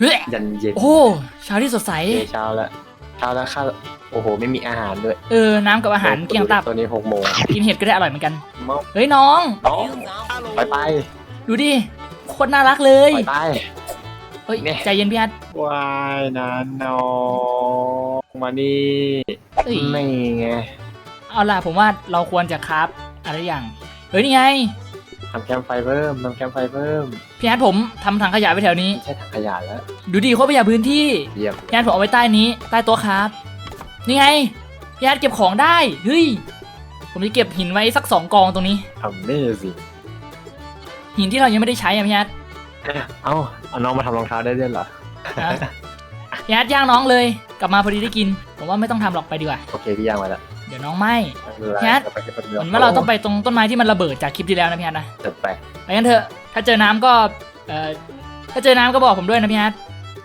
เฮ้ยยันเย็นโอ้เช้าที่สดใสโอเคเช้าแล้วเช้าแล้วข้าวโอ้โห ไม่มีอาหารด้วยเออ น้ำกับอาหารเกลียงตับตัวนี้หกโมงกินเห็ดก็ได้อร่อยเหมือนกัน เมาเฮ้ยน้อง น้องไปไปดูดิ โคตรน่ารักเลย ไปไป เฮ้ย เนี่ย ใจเย็นพี่ฮัทวายนะน้องมานี่เฮ้ยไม่ไงเอาล่ะผมว่าเราควรจะคราฟอะไรอย่าง เฮ้ยนี่ไง ทำแคมป์ไฟเพิ่มทำแคมป์ไฟเพิ่มพี่ฮัทผมทำถังขยะไว้แถวนี้ ไม่ใช่ถังขยะแล้ว ดูดิโคตรประหยัดพื้นที่เยี่ยมพี่ฮัทผมเอาไว้ใต้นี้ ใต้โต๊ะครับ นี่ไงพี่ฮัทเก็บของได้ เฮ้ย ผมจะเก็บหินไว้สักสองกองตรงนี้ Amazing หินที่เรายังไม่ได้ใช้อะพี่ฮัทเอ้าเอาน้องมาทำรองเท้าได้ด้วยเหรอฮะพี่ฮัทย่างน้องเลย กลับมาพอดีได้กิน ผมว่าไม่ต้องทำหรอกไปดีกว่า โอเคพี่ย่างมาแล้ว เดี๋ยวน้องไหมไม่เป็นไรแคทเราไปแค่คนเดีเหยวมือนว่าเราต้องไปตรงต้นไม้ที่มันระเบิดจากคลิปที่แล้วนะพี่ฮัทนะจัดไปไปกันเถอะ ถ้าเจอน้ำก็เอ่อถ้าเจอน้ำก็บอกผมด้วยนะพี่ฮัท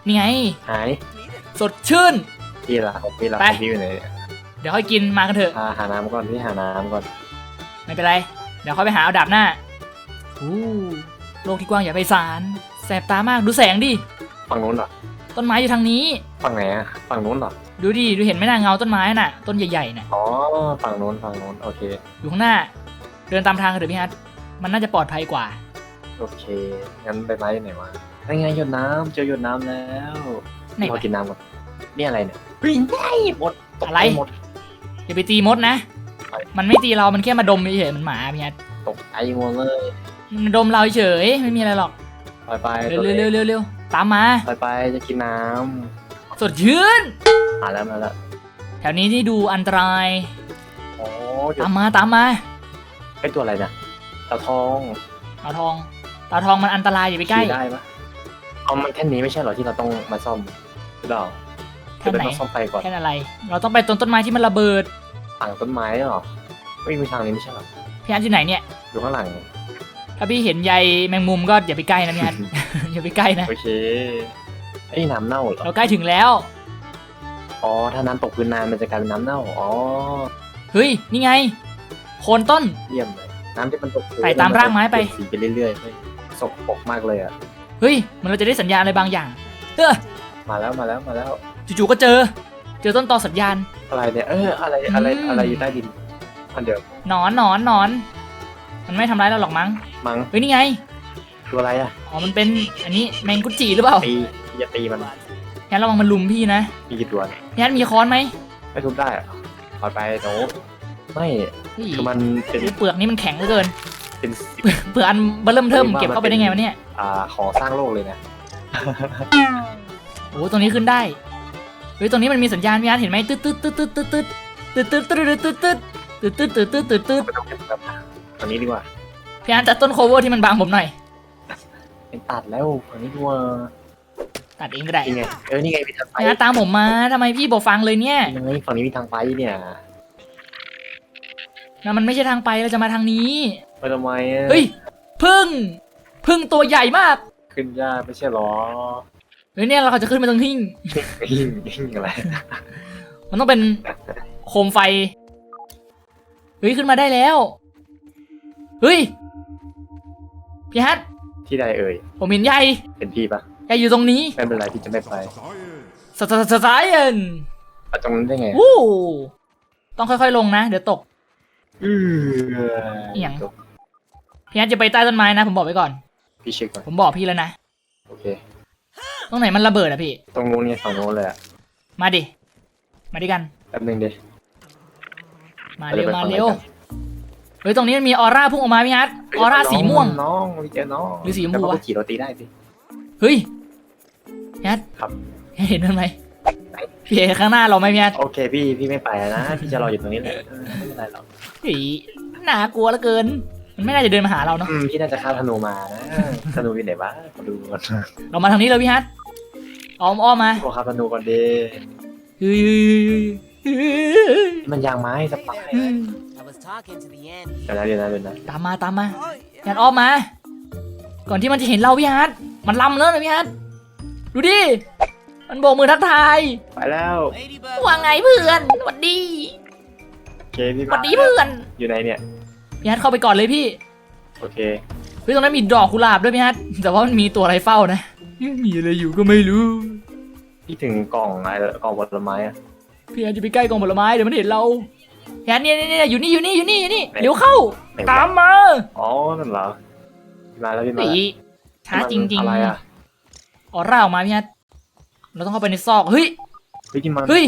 นี่ไง หายสดชื่น พี่ละของพี่ละไปของพี่อยู่ไหนเนี่ยเดี๋ยวค่อยกินมากันเถอะอ่าหาน้ำก่อนพี่หาน้ำก่อนไม่เป็นไร เดี๋ยวค่อยไปหาเอาดาบหน้าอู้โลกที่กว้างใหญ่ไพศาลแสบตามากดูแสงดิ ฝั่งนู้นเหรอต้นไม้อยู่ทางนี้ ฝั่งไหนอะฝั่งนู้นเหรอดูดิดูเห็นไหมน่ะเงาต้นไม้น่ะ ต้นใหญ่ๆน่ะอ๋อฝั่งนู้นฝั่งนู้นโอเค อยู่ข้างหน้า เดินตามทางกันเถอะพี่ฮัทมันน่าจะปลอดภัยกว่า โอเคงั้นไปไม้ไหนวะยังไงหยดน้ำเจอหยดน้ำแล้วไหนเราวะกินน้ำก่อนนี่อะไรเนี่ยเฮ้ยได้หมดตกอะไร ใจหมด อย่าไปตีมดนะ ไป มันไม่ตีเรา มันแค่มาดมเฉยๆมันหมาพี่ฮัทตกใจหมดเลยมันดมเราเฉยไม่มีอะไรหรอก ไปไปเร็วเร็วเร็วเร็วเร็วตามมา ไปไปจะกินน้สดชื่นำ มาแล้วมาแล้วแถวนี้ที่ดูอันตรายโอ้หยดตามมาตามมาเป็นตัวอะไรนะตาทองตาทองตาทองมันอันตรายอย่าไปใกล้ ขี่ได้ปะเอามันแค่นี้ไม่ใช่เหรอที่เราต้องมาซ่อมหรือเปล่าแค่คือไหนเราต้องซ่อมไฟก่อนแค่อะไร เราต้องไปต้นต้นไม้ที่มันระเบิดฝั่งต้นไม้เหรอไม่มีทางนี้ไม่ใช่เหรอพี่ฮัทอยู่ไหนเนี่ย อยู่ข้างหลังถ้าพี่เห็นใยแมงมุมก็อย่าไปใกล้นะพี่ฮัทอย่าไปใกล้นะ โอเคไอ้ยน้ำเน่าเหรอเราใกล้ถึงแล้ว อ๋อ ถ้าน้ำตกพื้นนานมันจะกลายเป็นน้ำเน่า อ๋อ เฮ้ย นี่ไง โคนต้น เยี่ยมเลย น้ำที่มันตกพื้นไต่ตามรากไม้ไปนจะเปลี่ยนสีไปเรื่อยๆเฮ้ยสกปรกมากเลยอะ เฮ้ย มันเราจะได้สัญญาณอะไรบางอย่าง เออมาแล้วมาแล้วมาแล้ว จู่ๆก็เจอ เจอต้นตอสัญญาณ อะไรเนี่ย เออ อะไรอะไรอืม อะไรอยู่ใต้ดินอันเดียวหนอนหนอนหนอน มันไม่ทำร้ายเราหรอกมั้ง มั้งเฮ้ย นี่ไงตัวอะไรอะ อ๋อ มันเป็นอันนี้แมงกุจิหรือเปล่า ตีอย่าตีมัน งั้นระวังมันลุมพี่นะมีกี่ตัวเนี่ยงั้นมีค้อนไหมไม่ทุบได้อะปล่อยไปโนไม่เฮ้ยคือมันเป็นเปลือกนี้มันแข็งเหลือเกิน เป็นเปลือกอันเบอร์เริ่มเทิมเก็บเข้าไปได้ไงวะเนี่ยอ่าของสร้างโลกเลยนะโอ้โหตรงนี้ขึ้นได้เฮ้ยตรงนี้มันมีสัญญาณพี่อาร์ตเห็นไหมตึ๊ดตึ๊ดตึ๊ดตึ๊ดตึ๊ดตึ๊ดตึ๊ดตึ๊ดตึ๊ดตึ๊ดตึ๊ดตึ๊ดตึ๊ดตึ๊ดตึ๊ดตึ๊ดตึ๊ด ไม่ต้องเก็บแบบตอนนี้ดีกว่าพี่อาร์ตตัดต้นโคเวอร์ที่มันบังผมหน่อย เป็นตัดแล้วอันนี้ดีกว่า ตัดเองก็ได้นี่ไงเออนี่ไงมีทางไปพี่อาร์ตตามผมมาทำไมพี่บอกฟังเลยเนี่ยยังไงฝั่งนี้มีทางไปเนี่ยนะมันไม่ใช่ทางไปเราจะมาทางนี้ไปทำไมอะเฮ้ยพึ่งพึ่งตัวใหญ่มากขึ้นยากไม่ใช่หรอเฮ้ยเนี่ยเราจะขึ้นไปตรงหิ้งหิ่งหิ่งอะไรมันต้องเป็นโคมไฟเฮ้ยขึ้นมาได้แล้วเฮ้ยพี่ฮัทที่ใดเอ่ยผมเห็นใยเป็นพี่ปะ ใยอยู่ตรงนี้ไม่เป็นไรพี่จะไม่ไปสสสสายเอ็นไปตรงนั้นได้ไงวู้ต้องค่อยๆลงนะ เดี๋ยวตกอือเอียงพี่ฮัทจะไปใต้ต้นไม้นะ ผมบอกไว้ก่อน พี่เช็คก่อน ผมบอกพี่แล้วนะ โอเค ตรงไหนมันระเบิดอะพี่ ตรงนู้นไงฝั่งนู้นเลยอะมาดิ มาดิกัน แป๊บนึงดิ มาเร็วไปไปมาฝั่งไหนเร็วกันเฮ้ยตรงนี้มันมีออร่าพุ่งออกมาพี่ฮัทออร่าสีม่วง น้องมีเจอน้องหรือสีชมพูแล้ววะก็ขี่โรตีได้สิ เฮ้ยพี่ฮัทครับ เห็นมันไหมพี่เห็นข้างหน้าเราไหมพี่ฮัทโอเคพี่พี่ไม่ไปแล้วนะพี่จะรออยู่ตรงนี้แหละเออไม่เป็นไรหรอกเฮ้ยน่ากลัวเหลือเกิน มันไม่น่าจะเดินมาหาเราเนาะอืมพี่น่าจะฆ่าธนูมานะธนูอยู่ไหนวะขอดูก่อนเรามาทางนี้เลยพี่ฮัทอ้อมอ้อมมาขอฆ่าธนูก่อนเดเฮ้ยเฮ้ยมันยางไม้สปายเฮ้ย I was talking to the ant. เดี๋ยวนะเดี๋ยวนะเดี๋ยวนะตามมาตามมาพี่ฮัทอ้อมมา ก่อนที่มันจะเห็นเราพี่ฮัท มันลำแล้วนะพี่ฮัทดูดิ มันโบกมือทักทาย ไปแล้ว Ladybug. ว่าไงเพื่อนสวัสดีโอเคพี่สวัสดีเพื่อน อยู่ไหนเนี่ย พี่ฮัทเข้าไปก่อนเลยพี่ โอเคเฮ้ยตรงนั้นมีดอกกุหลาบด้วยพี่ฮัทแต่ว่ามันมีตัวอะไรเฝ้านะ มีอะไรอยู่ก็ไม่รู้ พี่ถึงกล่องอะไรกล่องผลไม้อะพี่แอนจะไปใกล้กองผลไม้เดี๋ยวมันเห็นเราพี่แอนเนี่ยเนี่ยเนี่ยอยู่นี่อยู่นี่อยู่นี่อยู่นี่ไหนเดี๋ยวเข้าไหนวะตามมา อ๋อ นั่นเหรอพี่มาแล้วพี่มา ปีแล้วช้าจริงอะไรอะๆออร่าออกมาพี่แอนเราต้องเข้าไปในซอกเฮ้ยเฮ้ยที่มันเฮ้ย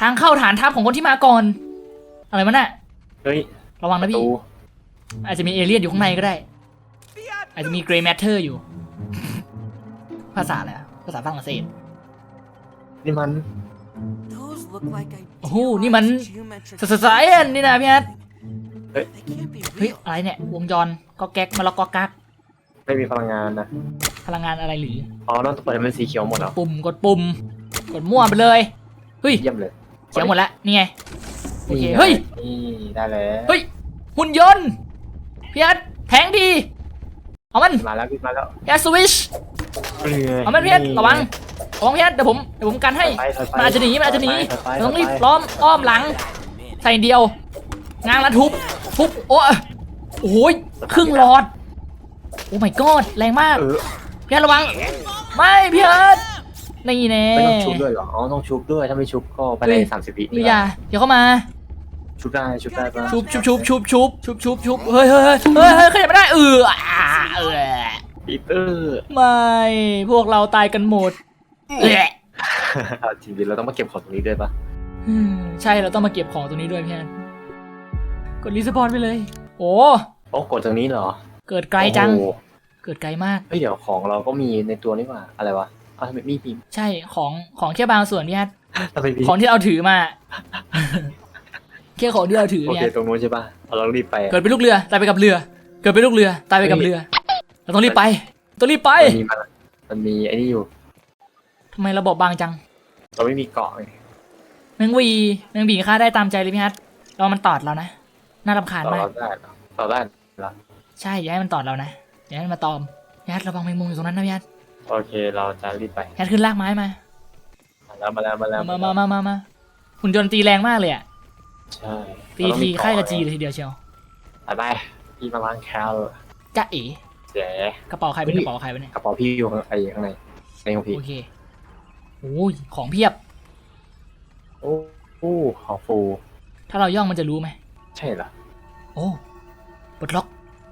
ทางเข้าฐานทัพของคนที่มาก่อน อะไรมันน่ะเฮ้ยระวังปนะระพี่ตูอาจจะมีเอเลี่ยนอยู่ข้างในก็ได้ อาจจะมีเกรย์แมทเทอร์อยู่ ภาษาอะไรอะภาษาฝรั่งเศสนี่มัน Those look like ideal โอ้โหนี่มัน geometric สสายอันนี่นะพี่แอน They can't be เฮ้ย real. อะไรเนี่ย วงจรก็แก๊กมาล็อกก็กัก ไม่มีพลังงานนะ พลังงานอะไรหรืออ๋อต้องเปิดให้มันสีเขียวหมดเหรอปุ่มกดปุ่ม กดมั่วไปเลย เฮ้ย เยี่ยมเลยเขียวหมดแล้วนี่ไงโอเคนี่ไงเฮ้ย นี่ได้แล้วเฮ้ย หุ่นยนต์พี่แอนแทงดี เอามันมาแล้วพี่มาแล้วพี่แอนสวิชเอามันพี่แอนระวังระวังพี่แอนเดี๋ยวผมเดี๋ยวผมกันให้ไปถอยไปมันอาจจะหนีมันอาจจะหนีถยไปเราต้องรีบถยไปล้อมอ้อมหลัง ใส่เดียว งางแล้วทุบทุบโอ้ยโอ้ยครึ่งหลอด โอ้ my god แรงมาก เออพี่แอนระวัง ไม่พี่แอนนี่แน่ไม่ต้องชุบด้วยเหรออ๋อต้องชุบด้วยถ้าไม่ชุบก็ไปในเฮ้ยสามสิบวิไม่อย่าอย่าเข้ามา ชุบได้ชุบได้ปะชุบชุบชุบชุบชุบชุบชุบชุบเฮ้ยเฮ้ยเฮ้ยเฮ้ยเฮ้ยขยับไม่ได้เอออ่าเออปีเตอร์ไม่พวกเราตายกันหมดเอะเอาจริงๆเราต้องมาเก็บของตรงนี้ด้วยปะอืมใช่เราต้องมาเก็บของตรงนี้ด้วยพี่แอนกดรีสปอนไปเลย โอ้โอ้กดตรงนี้เหรอ เกิดไกลจัง โอ้โหเกิดไกลมาก เฮ้ยเดี๋ยวของเราก็มีในตัวนี่หว่าอะไรวะอ้าวทำไมมีปีใช่ของของแค่บางส่วนพี่แอนทำไมมีของที่เราถือมา แค่ของที่เราถือโอพี่เคแอนตรงนู้นใช่ปะเราต้องรีบไปเกิดเป็นลูกเรือตายไปกับเรือ เกิดเป็นลูกเรือตายไปกับเรือ เราต้องรีบไปต้องรีบไปมันมีมันมันมีไอ้นี่อยู่ทำไมระบบบางจัง เราไม่มีเกาะไงแมงวีแมงบีฆ่าได้ตามใจเลยพี่ฮัทเรามันตอดเรานะน่ารำคาญเรามาก เราได้เหรอเราได้เหรอ ใช่อย่าให้มันตอดเรานะอย่าให้มันมาตอมพี่ฮัทระวังแมงมุมอยู่ตรงนั้นนะพี่ฮัทโอเคเราจะรีบไปพี่ฮัทขึ้นลากไม้มามาแล้วมาแล้วมาแล้วมามามามามาหุ่นยนต์ตีแรงมากเลยอะใช่ตีเราองทีมีเาะค่ายกับจีเลยทีเดียวเชียวไปไปพี่มาล้างแคลจ้าเอ๋เจ๊กระเป๋าใครเป็นเฮ้กยระเป๋าใครเป็นเนี่ยกระเป๋าพี่อยู่ข้างไอ้ข้างในในของพี่โอเคโอ้ยของเพียบ โอ้โอ้ของฟู ถ้าเราย่องมันจะรู้ไหม ใช่เหรอ โอ้ปลดล็อก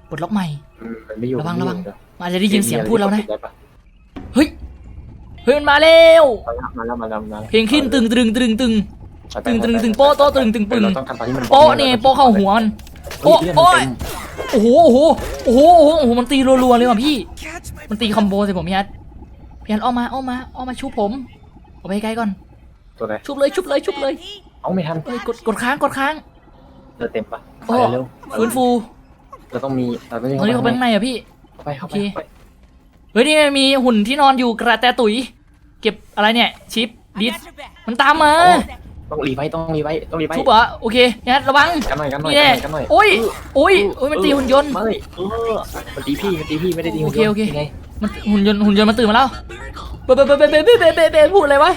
ปลดล็อกใหม่ อืมมันไม่อยู่ระวังไม่ระอยู่วังเดี๋ยวมันอาจจะได้ยินเสียงพูดแล้วนะ ได้ปะเฮ้ย เฮ้ยมันมาแล้ว มาแล้วมาแล้วมาแล้วเพลงขึ้นตึงตึงตึงตึง ไปไปตึงตึงไปตึงโป๊ะโต๊ะตึงตึงปึง เราต้องทำตอนที่มันโป๊ะนี่โป๊ะเข้าหัวมันเฮ้ยเลือดมันโป๊ะเต็มโอ้โหโอ้โหโอ้โหโอ้โหโอ้โหมันตีรัวๆเลยว่ะพี่ Catch my มันตีคอมโบใส่ผมพี่ฮัทพี่ฮัทเอามาเอามาเอามาชุบผมเอาไปไกลก่อน ตัวไหนชุบเลยชุบเลยชุบเลยเอาไม่ทันเอ้ยกดกดค้างกดค้าง เลือดเต็มปะโอ้ไปเร็วฟื้นฟู เราต้องมีเราต้องมีตอนนี้เขาไปข้างในอะพี่เข้าไปเข้าไปโอเคเข้าไปเฮ้ยนี่ไงมีหุ่นที่นอนอยู่กระแตตุ๋ย เก็บอะไรเนี่ยชิปดิส got your back. มันตามมาต้องรีไว้ต้องรีไว้ต้องรีไว้ชุบเหรอโอเคพี่ฮัทระวังกันหน่อยกันหน่อยนี่แน่กันหน่อยโอ้ยโอ้ยโอ้ยมันตีหุ่นยนต์ไม่เออมันตีพี่มันตีพี่ไม่ได้ตีหุ่นยนต์โอเคโอเคยังไงมันหุ่นยนต์หุ่นยนต์มันตื่นมาแล้วเบเบเบเบเบเบเบเบเบพูดอะไรวะ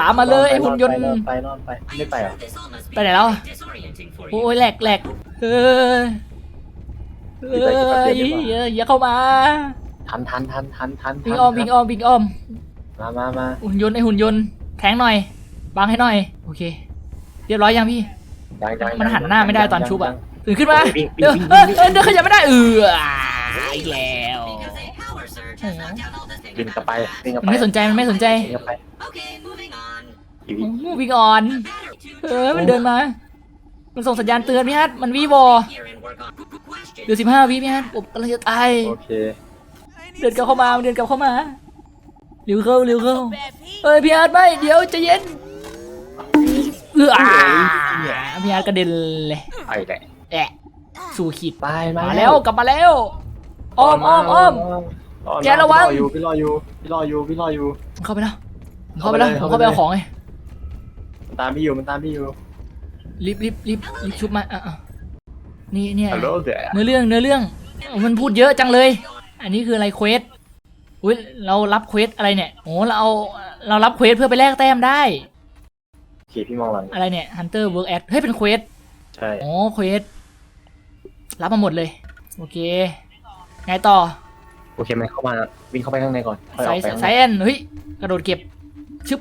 ตามมาเลยไอ้หุ่นยนต์ไปรอดไปรอดไปไม่ไปเหรอไปไหนแล้ว โอ้ยแหลกแหลก เฮ้ยเฮ้ยอย่าอย่าเข้ามาทันทันทันทันทันวิ่งอ้อมวิ่งอ้อมวิ่งอ้อมมามามาหุ่นยนต์ไอหุ่นยนต์แทงหน่อยบังให้หน่อย โอเค เรียบร้อยยังพี่ยังยังมันหันหน้าไม่ได้ตอนชุบอะยังตื่นขึ้นมาวิ่งวิ่งเดี๋ยววิ่งเอ้ยวิ่งเอ้ยเดี๋ยวขยับไม่ได้เอออีกแล้ววิ่งกลับไปวิ่งกลับมันไปไม่สนใจมันไม่สนใจวิ่งกลับไปอีวิวิ่งออนเออมันเดินมา มันส่งสัญญาณเตือนพี่ฮัทมันวีวอเดือสิบห้าวิพี่ฮัทผมกำลังจะตายโอเค เดินกลับเข้ามามันเดินกลับเข้ามาเร็วเข้าเร็วเข้า Bad Pete. เอ้ยพี่อาร์ตไม่เดี๋ยวใจะเย็นเอออ่าพี่อาร์ตกระเด็นเลยไปแหละแอะสู่ขีดไปมาแล้วกลับมาแล้วอ้อมอ้อมอ้อม แกระวัง พี่รออยู่พี่รออยู่พี่รออยู่ มันเข้าไปแล้วมันเข้าไปแล้วผมเข้าไปเอาของไงมันตามพี่อยู่มันตามพี่อยู่ รีบรีบรีบรีบชุบมาอะอะนี่เนี่ยฮัลโหลเดี๋ยวเนื้อเรื่องเนื้อเรื่องมันพูดเยอะจังเลย อันนี้คืออะไรเควสอุ้ยเรารับเควสอะไรเนี่ยโอ้เราเอาเรารับเควสเพื่อไปแลกแต้มได้ โอเคพี่มองหลังอะไรเนี่ย Hunter Work At เฮ้ยเป็นเควสใช่อ๋อเควสรับมาหมดเลย โอเค ไงต่อโอเคไหมเข้ามาวิ่งเข้าไปข้างในก่อนค่อยอไซอกส์ไปข้างไซในส์แอนเฮ้ยกระโดดเก็บชึบ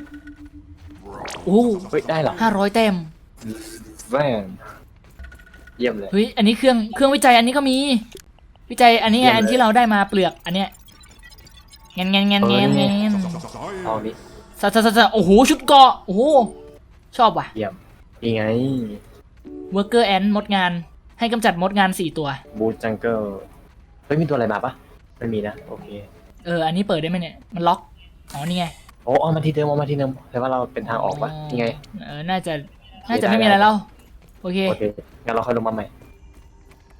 โอ้เฮ้ยได้เหรอห้าร้อยแต้ม แม่นเยี่ยมเลย เฮ้ยอันนี้เครื่องเครื่องวิจัยอันนี้ก็มี วิจัยอันนี้ไงเยี่ยมเลย อันที่เราได้มาเปลือกอันเนี้ยเงนเงนเงนเงนเงนเอานี่สะสะสะสะโอ้โหชุดเกาะโอ้โหชอบว่ะเยี่ยมนี่ไง เวอร์เกอร์แอนมดงาน ให้กำจัดมดงานสี่ตัว บูจังเกิลเฮ้ยมีตัวอะไรมาปะไม่มีนะ โอเค เออ อันนี้เปิดได้ไหมเนี่ย มันล็อก อ๋อ นี่ไงโอ้เอามาทีเดิมเอามาทีเดิมแต่ว่าเราเป็นทางออกปะนี่ไง เออ น่าจะ น่าจะไม่มีอะไรแล้วโอเคโอเคงั้นเราค่อยลงมาใหม่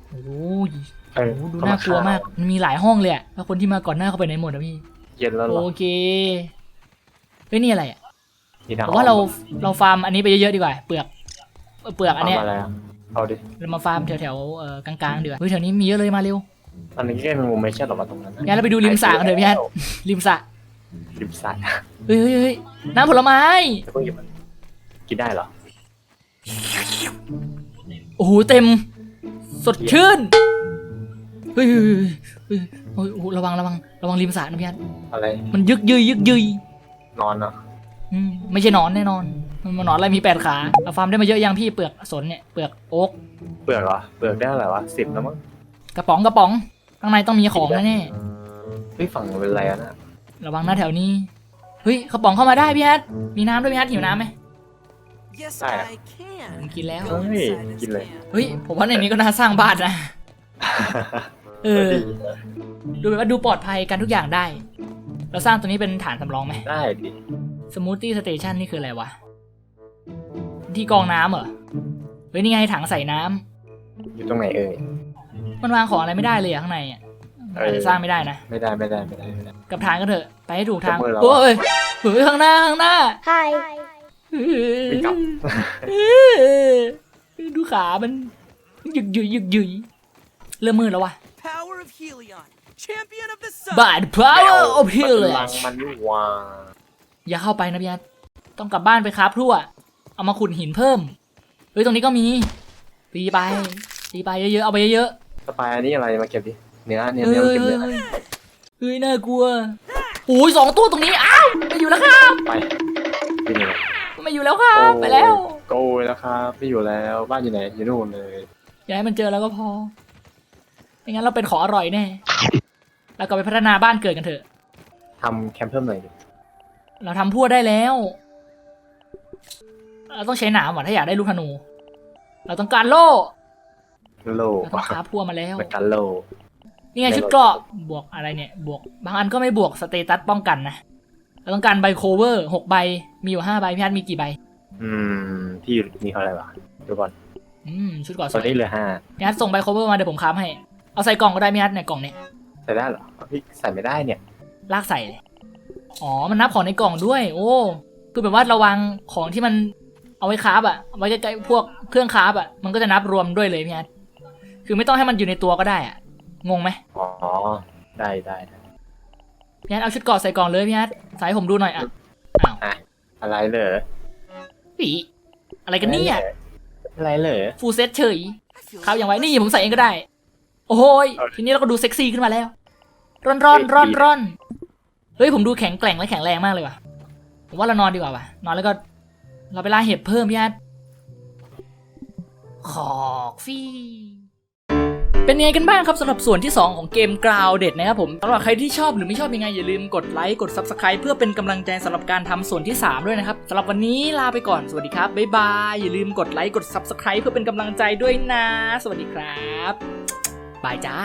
โอ้ยเออโอ้โหดูน่ากลัวมากมันมีหลายห้องเลยอะแล้วคนที่มาก่อนหน้าเขาไปไหนหมดอะพี่เย็นแล้วเหรโออเคเฮ้ยนี่อะไรอะมีทางผอมอกว่าเราเราฟาร์มอันนี้ไปเยอะๆดีกว่า เปลือกเปลือกอันเนี้ยทำอะไรอะเอาดิเรามาฟาร์มแถวๆเอ่อกลางๆดีกว่าเฮ้ยแถวนี้มีเยอะเลยมาเร็ว อันนี้แค่เป็นมุมไม่ใช่หรอมาตรงนั้นนะงั้นเราไปดูริมสระกันเถอะพี่ฮัท ริมสระริมสระเฮ้ยเฮ้ยเฮ้ยน้ำผลไม้ แล้วก็หยิบมันกินได้เหรอ โอ้โหเต็ม สดชื่นเฮ้ยเฮ้ยเฮ้ยเฮ้ยโอ้โหระวังระวังระวังริมสระนะพี่ฮัทอะไรมันยึกยืยยึกยืยนอนเนาะอืมไม่ใช่หนอนแน่นอน มันหนอนอะไรมีแปดขาเอาฟาร์มได้มาเยอะยังพี่เปลือกสนเนี่ยเปลือกโอ๊กเปลือกเหรอเปลือกได้เท่าไรวะสิบแล้วมั้งกระป๋องกระป๋องข้างในต้องมีของแน่เฮ้ยฝั่งเป็นไรอะนะๆระวังหนะแถวนี้เฮ้ยกระป๋องเข้ามาได้พี่ฮัทมีน้ำด้วยพี่ฮัทหิวน้ำไหม Yes, I can. ผมกินแล้ว Go Hey, inside this กินเลย can. เฮ้ย ผมว่าในนี้ก็น่าสร้างบ้านนะ เออดูแบบว่าดูปลอดภัยกันทุกอย่างได้ เราสร้างตัวนี้เป็นฐานสำรองไหม ได้ดิสมูทตี้สเตชันนี่คืออะไรวะ ที่กรองน้ำเหรอ เฮ้ย นี่ไงถังใส่น้ำอยู่ตรงไหนเอ่ยมันวางของอะไรไม่ได้เลยอะข้างในอะเออ อาจจะสร้างไม่ได้นะ ไม่ได้ไม่ได้ไม่ได้ไม่ได้กับทางก็เถอะ ไปให้ถูกทาง ยกมือแล้วโอ้ยเฮ้ยข้างหน้าข้างหน้า Hi. วิ่งกลับเออดูขามันหยึกหยุยหยึกหยุยเริ่มมืดแล้ววะ Power of Helion, champion of the sun. บาด power of h e a l ลังมันนี่หว่าอย่าเข้าไปนะพี่ยัดต้องกลับบ้านไปครับพรั่ว เอามาขุดหินเพิ่ม เฮ้ย ตรงนี้ก็มี ตีไป ตีไปเยอะๆ เอาไปเยอะสปายอันนี้อะไรมาเก็บดิ เนื้อๆเนื้อเฮ้ยเนื้อเฮ้ยเก็บเฮ้เนื้ยอเฮ้ยเฮ้ย น่ากลัวโอ้ยสองตัวตรงนี้ อ้าวไม่อยู่แล้วครับ ไปกินเลย ไม่อยู่แล้วครับไปแล้วโกยแล้วครับไม่อยู่แล้วบ้านอยู่ไหนอยู่นู่นเลยอย่าให้มันเจอแล้วก็พอไม่งั้นเราเป็นของอร่อยแน่แล้วก็ไปพัฒนาบ้านเกิดกันเถอะ ทำแคมป์เพิ่มหน่อยดิเราทำพั่วได้แล้ว เราต้องใช้หนามว่ะถ้าอยากได้ลูกธนู เราต้องการโล่โลเราต้องคราฟพั่วมาแล้วเป็นกันโล นี่ไงชุดเกราะบวกอะไรเนี่ย บวก บางอันก็ไม่บวกสเตตัสป้องกันนะ เราต้องการใบโคเวอร์หกใบ มีอยู่ห้าใบพี่ฮัทมีกี่ใบ อืม ที่อยู่มีเท่าไหร่วะดูก่อนอืมชุดเกราะสตอวนยนี้เหลือห้าพี่ฮัทส่งใบโคเวอร์มาเดี๋ยวผมคราฟให้ เอาใส่กล่องก็ได้พี่ฮัทเนี่ยกล่องเนี่ยใส่ได้เหรอพี่ใส่ไม่ได้เนี่ย ลากใส่เลยอ๋อมันนับของในกล่องด้วย โอ้คือแบบว่าเราวางของที่มันเอาไว้คราฟอะเอาไว้ใกล้ๆพวกเครื่องคราฟอะมันก็จะนับรวมด้วยเลยพี่ฮัทคือไม่ต้องให้มันอยู่ในตัวก็ได้อะงงไหม อ๋อ ได้ได้ได้ พี่ฮัทเอาชุดเกราะใส่กล่องเลยพี่ฮัทใส่ให้ผมดูหน่อยอะอ้าวอะไรเหรอปีอะไรกันเนี่ยอะไรเหรอฟูลเซตเฉย I feel ครับ so อย่างไว้นี่ lucky. ผมใส่เองก็ได้ โอ้โหยเอาดิทีนี้เราก็ดูเซ็กซี่ขึ้นมาแล้วร่อนร่อนร่อนร่อนเฮ้ยผมดูแข็งแกร่งและแข็งแรงมากเลยว่ะผมว่าเรานอนดีกว่าว่ะ นอนแล้วก็ เราไปล่าเห็บเพิ่มพี่ฮัทขอกฟี่ เป็นไงกันบ้างครับสำหรับส่วนที่ 2 ของเกม Grounded นะครับผมสำหรับใครที่ชอบหรือไม่ชอบยังไงอย่าลืมกดไลค์กด Subscribe เพื่อเป็นกำลังใจสำหรับการทำส่วนที่ 3 ด้วยนะครับสำหรับวันนี้ลาไปก่อนสวัสดีครับบ๊ายบายอย่าลืมกดไลค์กด Subscribe เพื่อเป็นกำลังใจด้วยนะ สวัสดีครับบายจ้า